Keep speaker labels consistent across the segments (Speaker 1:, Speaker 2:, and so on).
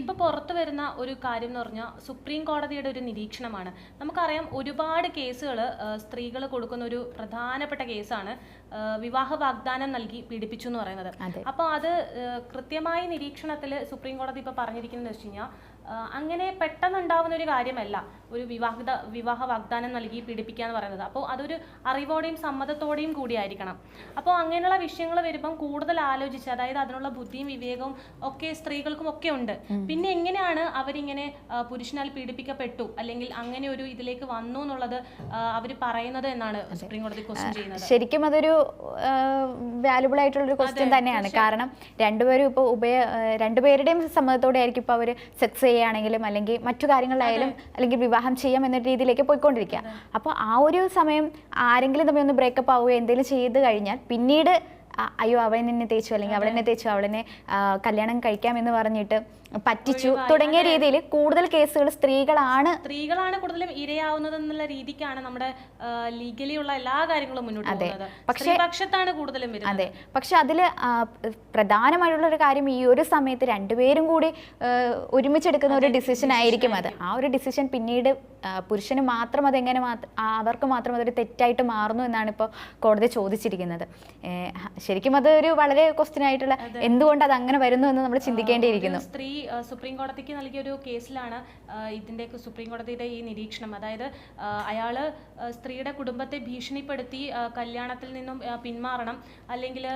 Speaker 1: ഇപ്പൊ പുറത്തു വരുന്ന ഒരു കാര്യം എന്ന് പറഞ്ഞാൽ സുപ്രീം കോടതിയുടെ ഒരു നിരീക്ഷണമാണ്. നമുക്കറിയാം ഒരുപാട് കേസുകൾ സ്ത്രീകൾ കൊടുക്കുന്ന ഒരു പ്രധാനപ്പെട്ട കേസാണ് വിവാഹ വാഗ്ദാനം നൽകി പീഡിപ്പിച്ചു എന്ന് പറയുന്നത്.
Speaker 2: അപ്പൊ
Speaker 1: അപ്പോൾ അത് കൃത്യമായ നിരീക്ഷണത്തിൽ സുപ്രീം കോടതി ഇപ്പൊ പറഞ്ഞിരിക്കുന്നത് വെച്ച് കഴിഞ്ഞാൽ അങ്ങനെ പെട്ടെന്നുണ്ടാവുന്ന ഒരു കാര്യമല്ല ഒരു വിവാഹ വിവാഹ വാഗ്ദാനം നൽകി പീഡിപ്പിക്കുക എന്ന് പറയുന്നത്. അപ്പോൾ അതൊരു അറിവോടെയും സമ്മതത്തോടെയും കൂടിയായിരിക്കണം. അപ്പോൾ അങ്ങനെയുള്ള വിഷയങ്ങൾ വരുമ്പം കൂടുതൽ ആലോചിച്ച് അതായത് അതിനുള്ള ബുദ്ധിയും വിവേകവും ഒക്കെ സ്ത്രീകൾക്കും ഒക്കെ ഉണ്ട്. പിന്നെ എങ്ങനെയാണ് അവരിങ്ങനെ പുരുഷനാൽ പീഡിപ്പിക്കപ്പെട്ടു അല്ലെങ്കിൽ അങ്ങനെ ഒരു ഇതിലേക്ക് വന്നു എന്നുള്ളത് അവർ പറയുന്നത് എന്നാണ് സുപ്രീം കോടതി ക്വസ്റ്റ്യൻ ചെയ്യുന്നത്.
Speaker 2: ശരിക്കും അതൊരു വാല്യുബിൾ ആയിട്ടുള്ള ഒരു ക്വസ്റ്റ്യൻ തന്നെയാണ്. കാരണം രണ്ടുപേരും ഇപ്പോൾ ഉഭയ രണ്ടുപേരുടെയും സമ്മതത്തോടെ ആയിരിക്കും ഇപ്പോൾ അവർ സെക്സ് ചെയ്യുകയാണെങ്കിലും അല്ലെങ്കിൽ മറ്റു കാര്യങ്ങളിലായാലും അല്ലെങ്കിൽ വിവാഹം ചെയ്യാം എന്ന രീതിയിലേക്ക് പോയിക്കൊണ്ടിരിക്കുക അപ്പോൾ ആ ഒരു സമയം ആരെങ്കിലും തമ്മിൽ ഒന്ന് ബ്രേക്കപ്പ് ആവുകയോ എന്തെങ്കിലും ചെയ്ത് കഴിഞ്ഞാൽ പിന്നീട് അയ്യോ അവൻ എന്നെ തേച്ചു അല്ലെങ്കിൽ അവളെന്നെ തേച്ചു അവളെന്നെ കല്യാണം കഴിക്കാം എന്ന് പറഞ്ഞിട്ട് പറ്റിച്ചു. തുടങ്ങിയ രീതിയിൽ കൂടുതൽ കേസുകൾ സ്ത്രീകളാണ്
Speaker 1: സ്ത്രീകളാണ് കൂടുതലും ഇരയാവുന്നത് എന്നുള്ള രീതിക്കാണ് നമ്മുടെ ലീഗലിയുള്ള ഉള്ള എല്ലാ കാര്യങ്ങളും മുന്നോട്ട് പോകുന്നത്. പക്ഷത്താണ് കൂടുതലും
Speaker 2: അതെ. പക്ഷെ അതിൽ പ്രധാനമായിട്ടുള്ള ഒരു കാര്യം ഈ ഒരു സമയത്ത് രണ്ടുപേരും കൂടി ഒരുമിച്ചെടുക്കുന്ന ഒരു ഡിസിഷൻ ആയിരിക്കും അത്. ആ ഒരു ഡിസിഷൻ പിന്നീട് പുരുഷന് മാത്രം അതെങ്ങനെ അവർക്ക് മാത്രം അതൊരു തെറ്റായിട്ട് മാറുന്നു എന്നാണ് ഇപ്പോൾ കോടതി ചോദിച്ചിരിക്കുന്നത്. ശരിക്കും അതൊരു വളരെ ക്വസ്റ്റ്യൻ ആയിട്ടുള്ള എന്തുകൊണ്ട് അത് അങ്ങനെ വരുന്നു എന്ന് നമ്മൾ ചിന്തിക്കേണ്ടിയിരിക്കുന്നു.
Speaker 1: സ്ത്രീ സുപ്രീം കോടതിക്ക് നൽകിയൊരു കേസിലാണ് ഇതിന്റെ സുപ്രീം കോടതിയുടെ ഈ നിരീക്ഷണം. അതായത് അയാൾ സ്ത്രീയുടെ കുടുംബത്തെ ഭീഷണിപ്പെടുത്തി കല്യാണത്തിൽ നിന്നും പിന്മാറണം. അല്ലെങ്കിൽ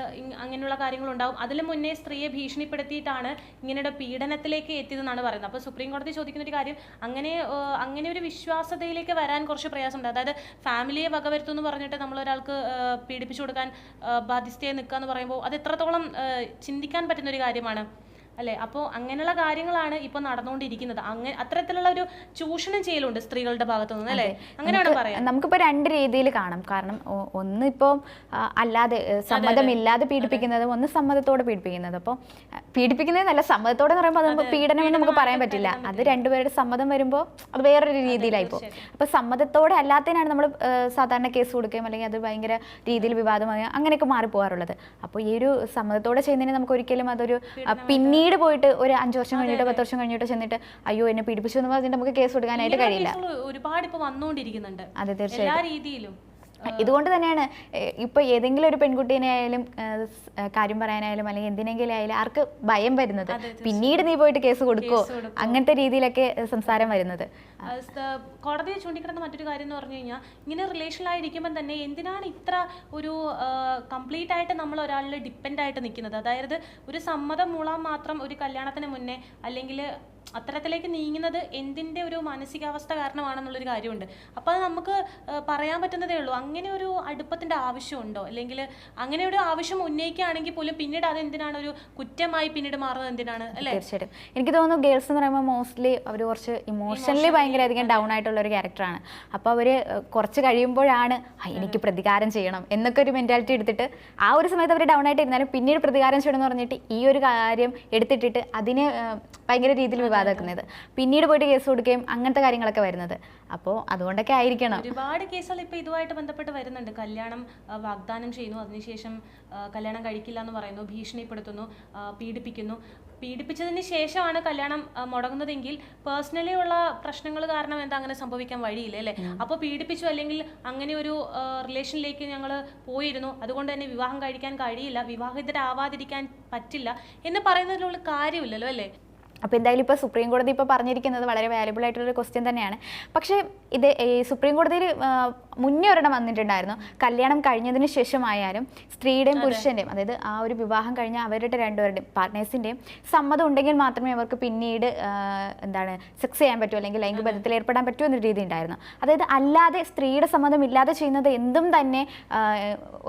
Speaker 1: അങ്ങനെയുള്ള കാര്യങ്ങളുണ്ടാവും. അതിന് മുന്നേ സ്ത്രീയെ ഭീഷണിപ്പെടുത്തിയിട്ടാണ് ഇങ്ങനെയുടെ പീഡനത്തിലേക്ക് എത്തിയതെന്നാണ് പറയുന്നത്. അപ്പോൾ സുപ്രീം കോടതി ചോദിക്കുന്ന ഒരു കാര്യം അങ്ങനെ അങ്ങനെ ഒരു വിശ്വാസതയിലേക്ക് വരാൻ കുറച്ച് പ്രയാസമുണ്ട്. അതായത് ഫാമിലിയെ വകവരുത്തും എന്ന് പറഞ്ഞിട്ട് ആ, പീഡിപ്പിച്ചു കൊടുക്കാൻ ബാധ്യസ്ഥയെ നിൽക്കുക എന്ന് പറയുമ്പോൾ അത് എത്രത്തോളം ചിന്തിക്കാൻ പറ്റുന്ന ഒരു കാര്യമാണ്? അല്ലെ? അപ്പോൾ അങ്ങനെയുള്ള കാര്യങ്ങളാണ് ഇപ്പോൾ നടന്നുകൊണ്ടിരിക്കുന്നത്. അങ്ങനെ അത്തരത്തിലുള്ള ഒരു ചൂഷണം ചെയ്യലുണ്ട് സ്ത്രീകളുടെ ഭാഗത്തു നിന്ന് അല്ലേ അങ്ങനെയാണ് പറയാം?
Speaker 2: നമുക്കിപ്പോൾ രണ്ട് രീതിയിൽ കാണാം. കാരണം ഒന്നിപ്പോ ഒന്ന് ഇപ്പോൾ അല്ലാതെ സമ്മതമില്ലാതെ പീഡിപ്പിക്കുന്നതും ഒന്ന് സമ്മതത്തോടെ പീഡിപ്പിക്കുന്നത്. അപ്പോൾ പീഡിപ്പിക്കുന്നതല്ല സമ്മതത്തോടെ എന്ന് പറയുമ്പോൾ അത്. പീഡനം എന്ന് നമുക്ക് പറയാൻ പറ്റില്ല. അത് രണ്ടുപേരുടെ സമ്മതം വരുമ്പോൾ അത് വേറൊരു രീതിയിലായി പോകും. അപ്പോൾ സമ്മതത്തോടെ അല്ലാത്തതിനാണ് നമ്മൾ സാധാരണ കേസ് കൊടുക്കുകയും അല്ലെങ്കിൽ അത് ഭയങ്കര രീതിയിൽ വിവാദമായി അങ്ങനെയൊക്കെ മാറിപ്പോകാറുള്ളത്. അപ്പോൾ ഈ ഒരു സമ്മതത്തോടെ ചെയ്യുന്നതിന് നമുക്ക് ഒരിക്കലും അതൊരു ആ, പിന്നീട് പോയിട്ട് ഒരു അഞ്ച് വർഷം കഴിഞ്ഞിട്ട് പത്ത് വർഷം കഴിഞ്ഞിട്ട് ചെന്നിട്ട് അയ്യോ എന്നെ പീഡിപ്പിച്ചു എന്ന് പറഞ്ഞിട്ട് നമുക്ക് കേസ് കൊടുക്കാനായിട്ട് കഴിയില്ല.
Speaker 1: ഒരുപാട് ഇപ്പൊ വന്നുകൊണ്ടിരിക്കുന്നുണ്ട്
Speaker 2: അതെ തീർച്ചയായും
Speaker 1: എല്ലാ രീതിയിലും.
Speaker 2: ഇതുകൊണ്ട് തന്നെയാണ് ഇപ്പോൾ ഇപ്പൊ ഏതെങ്കിലും ഒരു പെൺകുട്ടീനെ ആയാലും കാര്യം പറയാനായാലും അല്ലെങ്കിൽ എന്തിനെങ്കിലും ആയാലും ആർക്ക് ഭയം വരുന്നത്? പിന്നീട് നീ പോയിട്ട് കേസ് കൊടുക്കോ? അങ്ങനത്തെ രീതിയിലൊക്കെ സംസാരം വരുന്നത്.
Speaker 1: കോടതിയെ ചൂണ്ടിക്കിടന്ന മറ്റൊരു കാര്യം എന്ന് പറഞ്ഞു കഴിഞ്ഞാൽ ഇങ്ങനെ റിലേഷനിലായിരിക്കുമ്പോൾ തന്നെ എന്തിനാണ് ഇത്ര ഒരു കംപ്ലീറ്റ് ആയിട്ട് നമ്മൾ ഒരാളിൽ ഡിപ്പെൻഡ് ആയിട്ട് നിൽക്കുന്നത്? അതായത് ഒരു സമ്മതം മൂളാൻ മാത്രം ഒരു കല്യാണത്തിന് മുന്നേ അല്ലെങ്കിൽ അത്തരത്തിലേക്ക് നീങ്ങുന്നത് എന്തിന്റെ ഒരു മാനസികാവസ്ഥ കാരണമാണെന്നുള്ളൊരു കാര്യമുണ്ട്. അപ്പോൾ അത് നമുക്ക് പറയാൻ പറ്റുന്നതേ ഉള്ളൂ. അങ്ങനെ ഒരു അടുപ്പത്തിന്റെ ആവശ്യമുണ്ടോ? അല്ലെങ്കിൽ അങ്ങനെ ഒരു ആവശ്യം ഉന്നയിക്കുകയാണെങ്കിൽ പോലും പിന്നീട് അത് എന്തിനാണ്? ഒരു കുറ്റമായി പിന്നീട് മാറുന്നത് എന്തിനാണ്? അല്ലേ?
Speaker 2: തീർച്ചയായിട്ടും. എനിക്ക് തോന്നുന്നു ഗേൾസ് എന്ന് പറയുമ്പോൾ മോസ്റ്റ്ലി അവർ കുറച്ച് ഇമോഷണലി ഭയങ്കര അധികം ഡൗൺ ആയിട്ടുള്ള ഒരു ക്യാരക്ടറാണ്. അപ്പോൾ അവർ കുറച്ച് കഴിയുമ്പോഴാണ് "ആ, എനിക്ക് പ്രതികാരം ചെയ്യണം എന്നൊക്കെ ഒരു മെന്റാലിറ്റി എടുത്തിട്ട് ആ ഒരു സമയത്ത് അവർ ഡൗൺ ആയിട്ട് ഇരുന്നാലും പിന്നീട് പ്രതികാരം ചെയ്യണം എന്ന് പറഞ്ഞിട്ട് ഈ ഒരു കാര്യം എടുത്തിട്ടിട്ട് അതിനെ ഭയങ്കര രീതിയിൽ വിവാദമാക്കുന്നത് പിന്നീട് പോയിട്ട് കേസ് കൊടുക്കുകയും അങ്ങനത്തെ കാര്യങ്ങളൊക്കെ വരുന്നത്. അപ്പോൾ അതുകൊണ്ടൊക്കെ ആയിരിക്കണം.
Speaker 1: ഒരുപാട് കേസുകൾ ഇപ്പൊ ഇതുമായിട്ട് ബന്ധപ്പെട്ട് വരുന്നുണ്ട്. കല്യാണം വാഗ്ദാനം ചെയ്യുന്നു. അതിനുശേഷം കല്യാണം കഴിക്കില്ല എന്ന് പറയുന്നു. ഭീഷണിപ്പെടുത്തുന്നു പീഡിപ്പിക്കുന്നു. പീഡിപ്പിച്ചതിന് ശേഷമാണ് കല്യാണം മുടങ്ങുന്നതെങ്കിൽ പേഴ്സണലി ഉള്ള പ്രശ്നങ്ങൾ കാരണം എന്താ അങ്ങനെ സംഭവിക്കാൻ വഴിയില്ല അല്ലേ? അപ്പോൾ പീഡിപ്പിച്ചു അല്ലെങ്കിൽ അങ്ങനെ ഒരു റിലേഷനിലേക്ക് ഞങ്ങൾ പോയിരുന്നു. അതുകൊണ്ട് തന്നെ വിവാഹം കഴിക്കാൻ കഴിയില്ല. വിവാഹിതരാവാതിരിക്കാൻ പറ്റില്ല എന്ന് പറയുന്നതിലുള്ള കാര്യമില്ലല്ലോ അല്ലേ?
Speaker 2: അപ്പോൾ എന്തായാലും ഇപ്പോൾ സുപ്രീം കോടതി ഇപ്പോൾ പറഞ്ഞിരിക്കുന്നത് വളരെ വാല്യബിൾ ആയിട്ടുള്ളൊരു ക്വസ്റ്റ്യൻ തന്നെയാണ്. പക്ഷേ ഇത് ഈ സുപ്രീം കോടതിയിൽ മുന്നേ ഒരെണ്ണം വന്നിട്ടുണ്ടായിരുന്നു. കല്യാണം കഴിഞ്ഞതിന് ശേഷമായാലും സ്ത്രീയുടെയും പുരുഷന്റെയും അതായത് ആ ഒരു വിവാഹം കഴിഞ്ഞ അവരുടെ രണ്ടുപേരുടെയും പാർട്ട്നേഴ്സിന്റെയും സമ്മതം ഉണ്ടെങ്കിൽ മാത്രമേ അവർക്ക് പിന്നീട് എന്താണ് സെക്സ് ചെയ്യാൻ പറ്റൂ അല്ലെങ്കിൽ ലൈംഗിക ബന്ധത്തിൽ ഏർപ്പെടാൻ പറ്റൂ എന്നൊരു രീതി ഉണ്ടായിരുന്നു. അതായത് അല്ലാതെ സ്ത്രീയുടെ സമ്മതം ഇല്ലാതെ ചെയ്യുന്നത് എന്തും തന്നെ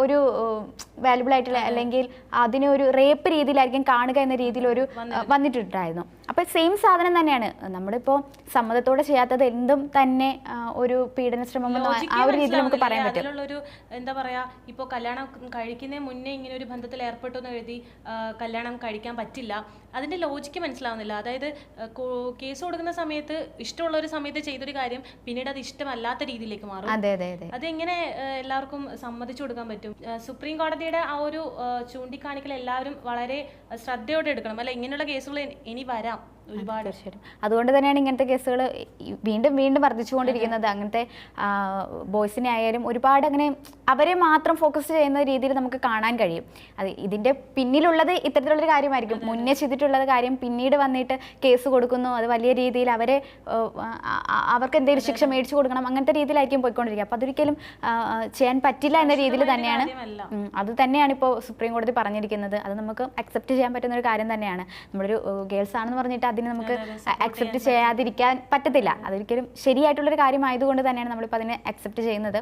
Speaker 2: ഒരു വാല്യബിൾ ആയിട്ടുള്ള അല്ലെങ്കിൽ അതിനെ ഒരു റേപ്പ് രീതിയിലായിരിക്കും കാണുക എന്ന രീതിയിൽ ഒരു വന്നിട്ടുണ്ടായിരുന്നു. അപ്പോൾ സെയിം സാധനം തന്നെയാണ്. നമ്മളിപ്പോൾ സമ്മതത്തോടെ ചെയ്യാത്തത് എന്തും തന്നെ ഒരു പീഡന ശ്രമം ആ- ഒരു രീതിയിൽ നമുക്ക് പറയാൻ പറ്റും.
Speaker 1: ഒരു എന്താ പറയാ ഇപ്പോൾ കല്യാണം കഴിക്കുന്നതിന് മുന്നേ ഇങ്ങനെ ഒരു ബന്ധത്തിൽ ഏർപ്പെട്ടു എന്ന് എഴുതി കല്യാണം കഴിക്കാൻ പറ്റില്ല. അതിന്റെ ലോജിക്ക് മനസ്സിലാവുന്നില്ല. അതായത് കേസ് കൊടുക്കുന്ന സമയത്ത് ഇഷ്ടമുള്ള ഒരു സമയത്ത് ചെയ്തൊരു കാര്യം പിന്നീട് അത് ഇഷ്ടമല്ലാത്ത രീതിയിലേക്ക് മാറും.
Speaker 2: അതെ അതെ അതെ.
Speaker 1: അതെങ്ങനെ എല്ലാവർക്കും സമ്മതിച്ചു കൊടുക്കാൻ പറ്റും? സുപ്രീം കോടതിയുടെ ആ ഒരു ചൂണ്ടിക്കാണിക്കൽ എല്ലാവരും വളരെ ശ്രദ്ധയോടെ എടുക്കണം. അല്ല ഇങ്ങനെയുള്ള കേസുകൾ ഇനി വരാം. 안녕 ഒരുപാട്
Speaker 2: തീർച്ചയായിട്ടും. അതുകൊണ്ട് തന്നെയാണ് ഇങ്ങനത്തെ കേസുകൾ വീണ്ടും വീണ്ടും വർദ്ധിച്ചുകൊണ്ടിരിക്കുന്നത്. അങ്ങനത്തെ ബോയ്സിനെ ആയാലും ഒരുപാട് അങ്ങനെ അവരെ മാത്രം ഫോക്കസ് ചെയ്യുന്ന രീതിയിൽ നമുക്ക് കാണാൻ കഴിയും. അത് ഇതിന്റെ പിന്നിലുള്ളത് ഇത്തരത്തിലുള്ളൊരു കാര്യമായിരിക്കും. മുന്നേ ചെയ്തിട്ടുള്ളത് കാര്യം പിന്നീട് വന്നിട്ട് കേസ് കൊടുക്കുന്നു. അത് വലിയ രീതിയിൽ അവരെ അവർക്ക് എന്തെങ്കിലും ശിക്ഷ മേടിച്ചു കൊടുക്കണം. അങ്ങനത്തെ രീതിയിലായിരിക്കും പോയിക്കൊണ്ടിരിക്കുക. അപ്പം അതൊരിക്കലും ചെയ്യാൻ പറ്റില്ല എന്ന രീതിയിൽ തന്നെയാണ്. അത് തന്നെയാണ് ഇപ്പോൾ സുപ്രീം കോടതി പറഞ്ഞിരിക്കുന്നത്. അത് നമുക്ക് അക്സെപ്റ്റ് ചെയ്യാൻ പറ്റുന്ന ഒരു കാര്യം തന്നെയാണ്. നമ്മളൊരു ഗേൾസ് ആണെന്ന് പറഞ്ഞിട്ട് അതിന് നമുക്ക് അക്സെപ്റ്റ് ചെയ്യാതിരിക്കാൻ പറ്റത്തില്ല. അതൊരിക്കലും ശരിയായിട്ടുള്ളൊരു കാര്യമായതുകൊണ്ട് തന്നെയാണ് നമ്മളിപ്പോൾ അതിനെ അക്സെപ്റ്റ് ചെയ്യുന്നത്.